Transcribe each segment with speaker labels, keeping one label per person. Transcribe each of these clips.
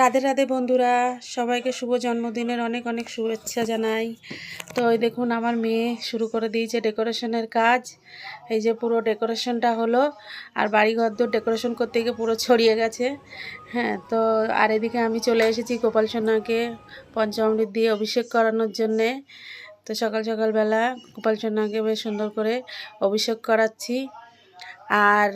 Speaker 1: রাধে রাধে বন্ধুরা, সবাইকে শুভ জন্মদিনের অনেক অনেক শুভেচ্ছা জানাই। তো এই দেখুন, আমার মেয়ে শুরু করে দিয়েছে ডেকোরেশনের কাজ। এই যে পুরো ডেকোরেশনটা হলো, আর বাড়িঘর দূর ডেকোরেশন করতে গিয়ে পুরো ছড়িয়ে গেছে। হ্যাঁ তো আর এদিকে আমি চলে এসেছি গোপাল সোনাকে পঞ্চামৃত দিয়ে অভিষেক করানোর জন্যে। তো সকাল, সকালবেলা গোপাল সোনাকে বেশ সুন্দর করে অভিষেক করাচ্ছি। আর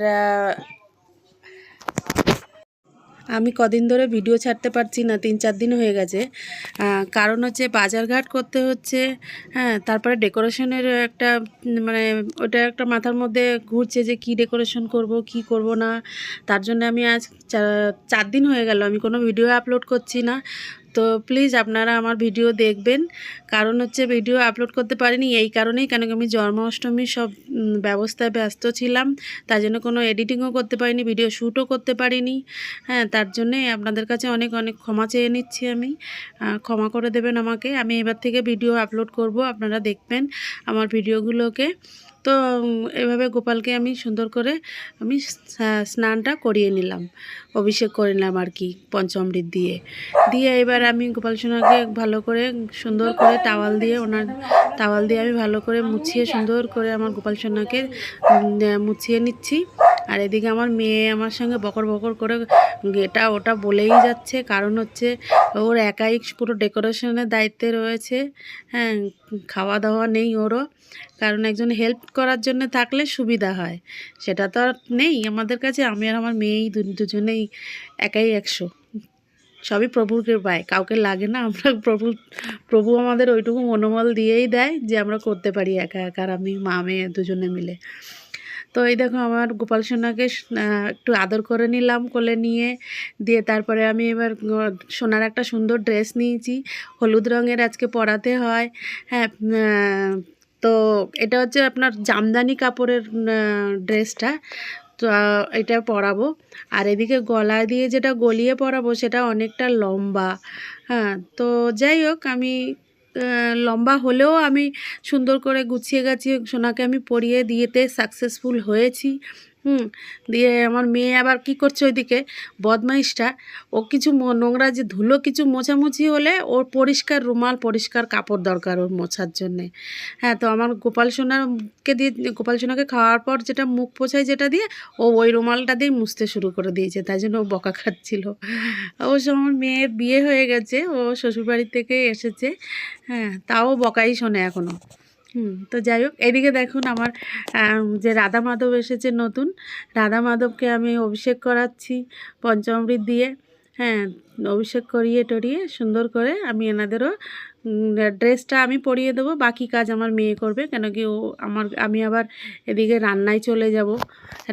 Speaker 1: আমি কদিন ধরে ভিডিও ছাড়তে পারছি না, তিন চার দিন হয়ে গেছে। কারণ হচ্ছে বাজারঘাট করতে হচ্ছে হ্যাঁ তারপরে ডেকোরেশনের একটা মানে ওটা একটা মাথার মধ্যে ঘুরছে যে কি ডেকোরেশন করব, কি করব না। তার জন্য আমি আজ চার দিন হয়ে গেল, আমি কোনো ভিডিও আপলোড করছি না। তো প্লিজ আপনারা আমার ভিডিও দেখবেন। কারণ হচ্ছে ভিডিও আপলোড করতে পারিনি, এই কারণেই কেন আমি জন্মাষ্টমীর সব ব্যবস্থায় ব্যস্ত ছিলাম। তার জন্য কোনো এডিটিংও করতে পারিনি ভিডিও শ্যুটও করতে পারিনি। হ্যাঁ তার জন্যে আপনাদের কাছে অনেক অনেক ক্ষমা চেয়ে নিচ্ছি আমি। ক্ষমা করে দেবেন আমাকে। আমি এবার থেকে ভিডিও আপলোড করব, আপনারা দেখবেন আমার ভিডিওগুলোকে তো, এভাবে গোপালকে আমি সুন্দর করে আমি স্নানটা করিয়ে নিলাম, অভিষেক করে নিলাম আর কি পঞ্চমৃত দিয়ে। দিয়ে এবার আমি গোপাল সোনাকে ভালো করে সুন্দর করে টাওয়াল দিয়ে ওনার টাওয়াল দিয়ে আমি ভালো করে মুছিয়ে সুন্দর করে আমার গোপাল সোনাকে মুছিয়ে নিচ্ছি। আর এদিকে আমার মেয়ে আমার সঙ্গে বকর বকর করে এটা ওটা বলেই যাচ্ছে। কারণ হচ্ছে ওর একাই পুরো ডেকোরেশনের দায়িত্বে রয়েছে। হ্যাঁ খাওয়া দাওয়া নেই ওরও। কারণ একজন হেল্প করার জন্য থাকলে সুবিধা হয়। সেটা তো আর নেই আমাদের কাছে। আমি আর আমার মেয়েই দুজনেই একাই একশো। সবই প্রভুর কৃপায়। কাউকে লাগে না। আমরা প্রভু প্রভু আমাদের ওইটুকু মনোবল দিয়েই দেয় যে আমরা করতে পারি একা একা আর আমি, মা, মেয়ে দুজনে মিলে। তো এই দেখো আমার গোপাল সোনাকে একটু আদর করে নিলাম কোলে নিয়ে। দিয়ে তারপরে আমি এবার সোনার একটা সুন্দর ড্রেস নিয়েছি। হলুদ রঙের আজকে পরাতে হয়। হ্যাঁ তো এটা হচ্ছে আপনার জামদানি কাপড়ের ড্রেসটা তো এটা পরাবো। আর এদিকে গলায় দিয়ে যেটা গলিয়ে পরাবো সেটা অনেকটা লম্বা। হ্যাঁ তো যাই হোক আমি লম্বা হলেও আমি সুন্দর করে গুছিয়ে গাছিয়ে সোনাকে আমি পরিয়ে দিয়েতে সাকসেসফুল হয়েছি। হুম, দিয়ে আমার মেয়ে আবার কি করছে ওইদিকে? বদমাইশটা, ও কিছু নোংরা যে ধুলো কিছু মোছামুছি হলে ওর পরিষ্কার রুমাল, পরিষ্কার কাপড় দরকার ওর মোছার জন্যে। হ্যাঁ তো আমার গোপাল সোনাকে দিয়ে, গোপাল সোনাকে খাওয়ার পর যেটা মুখ পোছায় যেটা দিয়ে, ও ওই রুমালটা দিয়ে মুছতে শুরু করে দিয়েছে, তাই জন্য ও বকা খাচ্ছিল। অবশ্য আমার মেয়ের বিয়ে হয়ে গেছে, ও শ্বশুরবাড়ি থেকে এসেছে হ্যাঁ তাও বকাই শোনে এখনও হুম, তো যাই হোক, এদিকে দেখুন আমার যে রাধা মাধব এসেছে নতুন, রাধা মাধবকে আমি অভিষেক করাচ্ছি পঞ্চামৃত দিয়ে। হ্যাঁ অভিষেক করিয়ে টরিয়ে সুন্দর করে আমি এনাদেরও ড্রেসটা আমি পরিয়ে দেবো, বাকি কাজ আমার মেয়ে করবে, কেন কি ও আমার, আমি আবার এদিকে রান্নায় চলে যাব।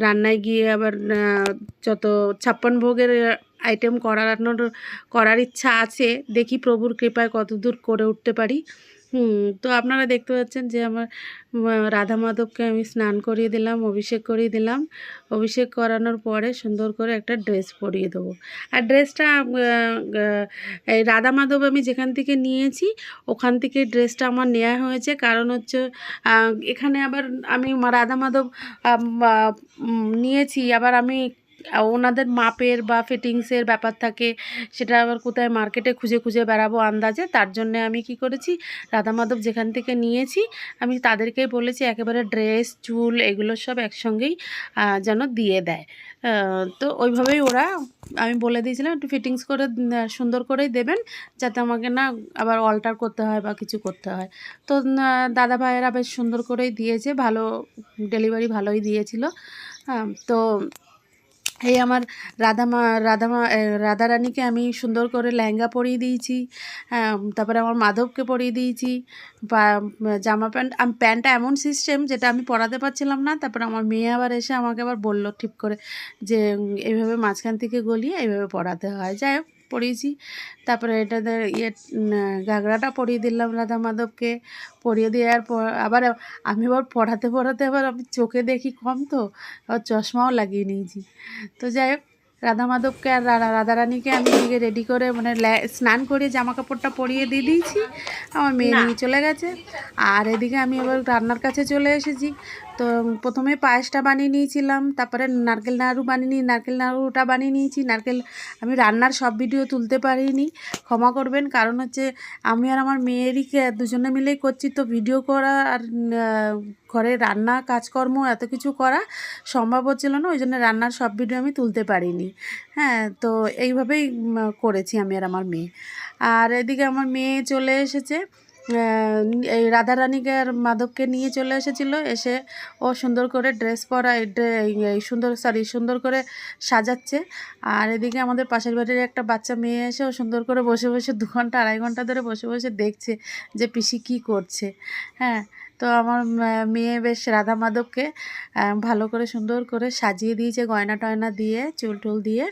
Speaker 1: রান্নায় গিয়ে আবার যত ছাপ্পান ভোগের আইটেম করানোর, করার ইচ্ছা আছে, দেখি প্রভুর কৃপায় কতদূর করে উঠতে পারি। তো আপনারা দেখতে পাচ্ছেন যে আমার রাধা মাধবকে আমি স্নান করিয়ে দিলাম, অভিষেক করিয়ে দিলাম। অভিষেক করানোর পরে সুন্দর করে একটা ড্রেস পরিয়ে দেবো। আর ড্রেসটা এই রাধা মাধব আমি যেখান থেকে নিয়েছি, ওখান থেকে ড্রেসটা আমার নেওয়া হয়েছে। কারণ হচ্ছে এখানে আবার আমি রাধা মাধব নিয়েছি। আবার আমি ওনাদের মাপের বা ফিটিংসের ব্যাপার থাকে, সেটা আবার কোথায় মার্কেটে খুঁজে খুঁজে বেড়াবো আন্দাজে, তার জন্যে আমি কি করেছি, রাধা মাধব যেখান থেকে নিয়েছি, আমি তাদেরকেই বলেছি একেবারে ড্রেস চুল এগুলো সব একসঙ্গেই যেন দিয়ে দেয়। তো ওইভাবেই ওরা, আমি বলে দিয়েছিলাম একটু ফিটিংস করে সুন্দর করেই দেবেন, যাতে আমাকে না আবার অল্টার করতে হয় বা কিছু করতে হয়। তো দাদা ভাইয়েরা বেশ সুন্দর করেই দিয়েছে, ভালো ডেলিভারি ভালোই দিয়েছিল। তো এই আমার রাধা মা রাধা মা রাধা রানীকে আমি সুন্দর করে লেহেঙ্গা পরিয়ে দিয়েছি তারপরে আমার মাধবকে পরিয়ে দিয়েছি জামা প্যান্ট, আমি, প্যান্টটা এমন সিস্টেম যেটা আমি পরাতে পারছিলাম না, তারপরে আমার মেয়ে আবার এসে আমাকে আবার বলল ঠিক করে যে এইভাবে মাঝখান থেকে গলিয়ে এইভাবে পরাতে হয়। যাই হোক পরিয়েছি তারপরে এটাতে ইয়ে ঘাগরাটা পরিয়ে দিলাম রাধা মাধবকে। পরিয়ে দেওয়ার পর আবার আমি আবার পড়াতে পড়াতে আবার আমি চোখে দেখি কম তো আবার চশমাও লাগিয়ে নিয়েছি। তো যাই হোক রাধা মাধবকে আর রা- রাধারানীকে আমি এদিকে রেডি করে মানে স্নান করে জামা কাপড়টা পরিয়ে দিয়ে দিয়েছি। আমার মেয়ে নিয়ে চলে গেছে। আর এদিকে আমি এবার রান্নার কাছে চলে এসেছি। তো প্রথমে পায়েসটা বানিয়ে নিয়েছিলাম, তারপরে নারকেল নাড়ু বানিয়ে নিই, নারকেল নাড়ুটা বানিয়ে নিয়েছি। নারকেল আমি রান্নার সব ভিডিও তুলতে পারিনি, ক্ষমা করবেন। কারণ হচ্ছে আমি আর আমার মেয়েরই দুজনে মিলেই করছি। তো ভিডিও করা আর ঘরে রান্না, কাজকর্ম, এত কিছু করা সম্ভব হচ্ছিল না। ওই জন্য রান্নার সব ভিডিও আমি তুলতে পারিনি। হ্যাঁ তো এইভাবেই করেছি আমি আর আমার মেয়ে। আর এদিকে আমার মেয়ে চলে এসেছে। এই রাধারানীকে আর মাধবকে নিয়ে চলে এসেছিল। এসে ও সুন্দর করে ড্রেস পরা, এই সুন্দর সরি সুন্দর করে সাজাচ্ছে। আর এদিকে আমাদের পাশের বাড়ির একটা বাচ্চা মেয়ে এসে ও সুন্দর করে বসে বসে দু ঘণ্টা, আড়াই ঘণ্টা ধরে বসে বসে দেখছে যে পিসি কী করছে। হ্যাঁ তো আমার মেয়ে বেশ রাধা মাধবকে ভালো করে সুন্দর করে সাজিয়ে দিয়েছে, গয়না টয়না দিয়ে, চুল টুল দিয়ে।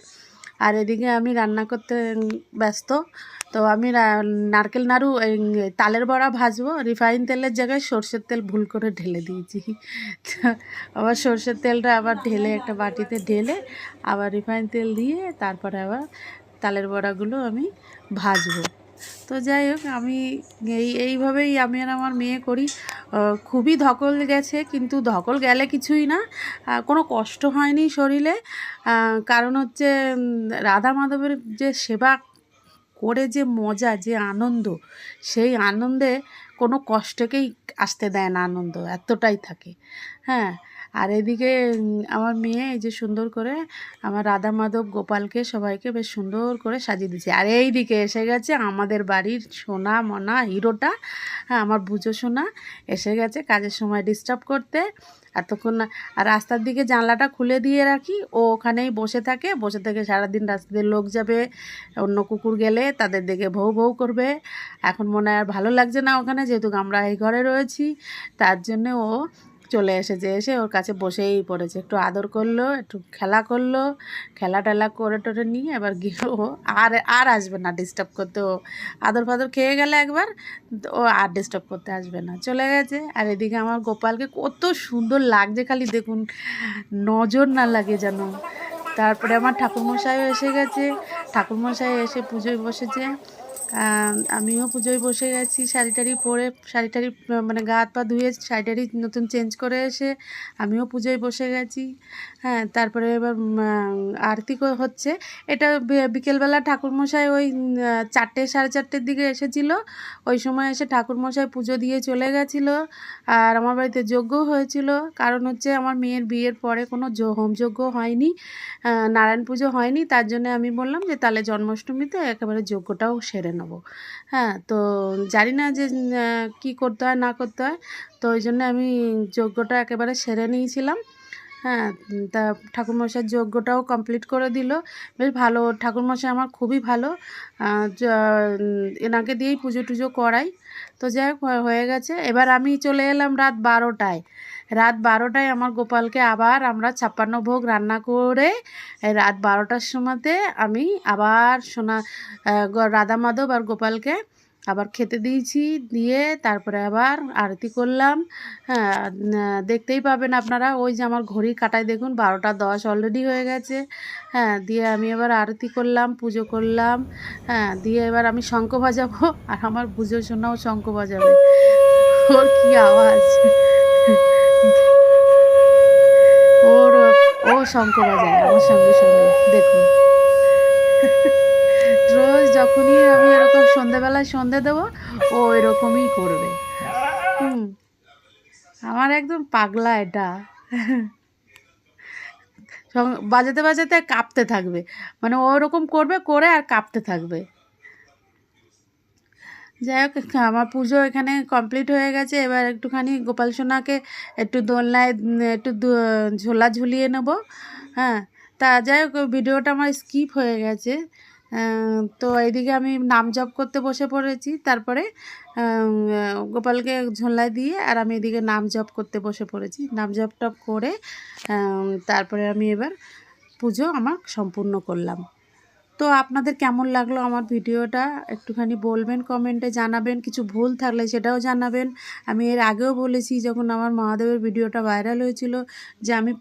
Speaker 1: আর এদিকে আমি রান্না করতে ব্যস্ত। তো আমি নারকেল নাড়ু তালের বড়া ভাজবো। রিফাইন তেলের জায়গায় সর্ষের তেল ভুল করে ঢেলে দিয়েছি। আবার সর্ষের তেলটা আবার ঢেলে একটা বাটিতে ঢেলে আবার রিফাইন তেল দিয়ে তারপরে আবার তালের বড়াগুলো আমি ভাজবো। তো যাই হোক, আমি এই, এইভাবেই আমি আর আমার মেয়ে করি। খুবই ধকল গেছে, কিন্তু ধকল গেলে কিছুই না। কোনো কষ্ট হয়নি শরীরে। কারণ হচ্ছে রাধা মাধবের যে সেবা করে যে মজা, যে আনন্দ, সেই আনন্দে কোনো কষ্টকেই আসতে দেয় না আনন্দ, এতটাই থাকে। হ্যাঁ আর এদিকে আমার মেয়ে এই যে সুন্দর করে আমার রাধা মাধব গোপালকে সবাইকে বেশ সুন্দর করে সাজিয়ে দিয়েছে। আর এই দিকে এসে গেছে আমাদের বাড়ির সোনা মনা হিরোটা হ্যাঁ আমার বুঝো সোনা। এসে গেছে কাজের সময় ডিস্টার্ব করতে। এতক্ষণ আর রাস্তার দিকে জানলাটা খুলে দিয়ে রাখি। ও ওখানেই বসে থাকে। বসে থেকে সারাদিন রাস্তাতে লোক যাবে, অন্য কুকুর গেলে তাদের দেখে ভৌ ভৌ করবে। এখন মনে হয় আর ভালো লাগছে না ওখানে, যেহেতু আমরা এই ঘরে রয়েছি, তার জন্য ও চলে এসেছে, এসে ওর কাছে বসেই পড়েছে। একটু আদর করল, একটু খেলা করল খেলা টেলা করে টোরে নিয়ে এবার গিয়ে ও আর আর আসবে না ডিস্টার্ব করতে। ও আদর ফাদর খেয়ে গেলে একবার, ও আর ডিস্টার্ব করতে আসবে না। চলে গেছে। আর এদিকে আমার গোপালকে কত সুন্দর লাগছে খালি দেখুন। নজর না লাগে যেন। তারপরে আমার ঠাকুরমশাইও এসে গেছে। ঠাকুরমশাই এসে পুজোয় বসেছে। আমিও পুজোয় বসে গেছি, শাড়ি টাড়ি পরে, শাড়ি টাড়ি মানে গা হাত পা ধুয়ে শাড়ি টাড়ি নতুন চেঞ্জ করে এসে আমিও পুজোয় বসে গেছি। হ্যাঁ তারপরে এবার আরতি হচ্ছে। এটা বিকেলবেলা ঠাকুরমশাই ওই চারটে সাড়ে চারটের দিকে এসেছিল। ওই সময় এসে ঠাকুরমশাই পুজো দিয়ে চলে গেছিল। আর আমার বাড়িতে যজ্ঞ হয়েছিল। কারণ হচ্ছে আমার মেয়ের বিয়ের পরে কোনো হোমযজ্ঞ হয়নি। নারায়ণ পুজো হয়নি। তার জন্য আমি বললাম যে তাহলে জন্মাষ্টমীতে একেবারে যজ্ঞটাও সেরে নেব হ্যাঁ তো জানি না যে কি করতে হয়, না করতে হয়। তো ওই জন্য আমি যোগ্যটা একেবারে সেরে নিয়েছিলাম। হ্যাঁ তা ঠাকুরমশাইয়ের যজ্ঞটাও কমপ্লিট করে দিল। বেশ ভালো, ঠাকুরমশাই আমার খুবই ভালো। এনাকে দিয়েই পুজো টুজো করাই। তো যাই হয়ে গেছে। এবার আমি চলে এলাম রাত বারোটায়। রাত বারোটায় আমার গোপালকে আবার আমরা ছাপ্পান্ন ভোগ রান্না করে রাত বারোটার সময়তে আমি আবার সোনা রাধা মাধব আর গোপালকে আবার খেতে দিয়েছি, দিয়ে তারপরে আবার আরতি করলাম। হ্যাঁ দেখতেই পাবেন আপনারা, ওই যে আমার ঘড়ি কাটায় দেখুন, বারোটা দশ অলরেডি হয়ে গেছে। হ্যাঁ দিয়ে আমি এবার আরতি করলাম, পুজো করলাম। হ্যাঁ দিয়ে এবার আমি শঙ্খ বাজাবো, আর আমার পুজো শোনাও শঙ্খ বাজাবে। ওর কি আওয়াজ? ওর, ও শঙ্খ বাজায়, আমার সঙ্গে সঙ্গে, দেখুন। রোজ যখনই আমি এরকম সন্ধেবেলায় সন্ধে দেবো, ও এরকমই করবে। হুম। আমার একদম পাগলা এটা। বাজাতে বাজাতে কাঁপতে থাকবে। মানে ওরকম করবে, করে আর কাঁপতে থাকবে। যাই হোক, আমার পুজো এখানে কমপ্লিট হয়ে গেছে। এবার একটুখানি গোপাল সোনাকে একটু দোলনায় একটু ঝোলা ঝুলিয়ে নেব। হ্যাঁ তা যাই হোক, ভিডিওটা আমার স্কিপ হয়ে গেছে। তো এদিকে আমি নাম জপ করতে বসে পড়েছি। তারপরে গোপালকে ঝোলায় দিয়ে আর আমি এদিকে নাম জপ করতে বসে পড়েছি। নাম জপ টপ করে তারপরে আমি এবার পুজো আমার সম্পূর্ণ করলাম। তো আপনাদের কেমন লাগল আমার ভিডিওটা? একটুখানি বলবেন, কমেন্টে জানাবেন, কিছু ভুল থাকলে সেটাও জানাবেন। আমি এর আগেও বলেছি যখন আমার মহাদেবের ভিডিওটা ভাইরাল হয়েছিল যে আমি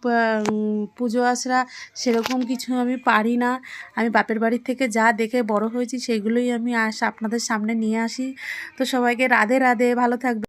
Speaker 1: পুজো আশরা সেরকম কিছু আমি পারি না। আমি বাপের বাড়ির থেকে যা দেখে বড় হয়েছি সেগুলোই আমি আস, আপনাদের সামনে নিয়ে আসি। তো সবাইকে রাধে রাধে, ভালো থাকবে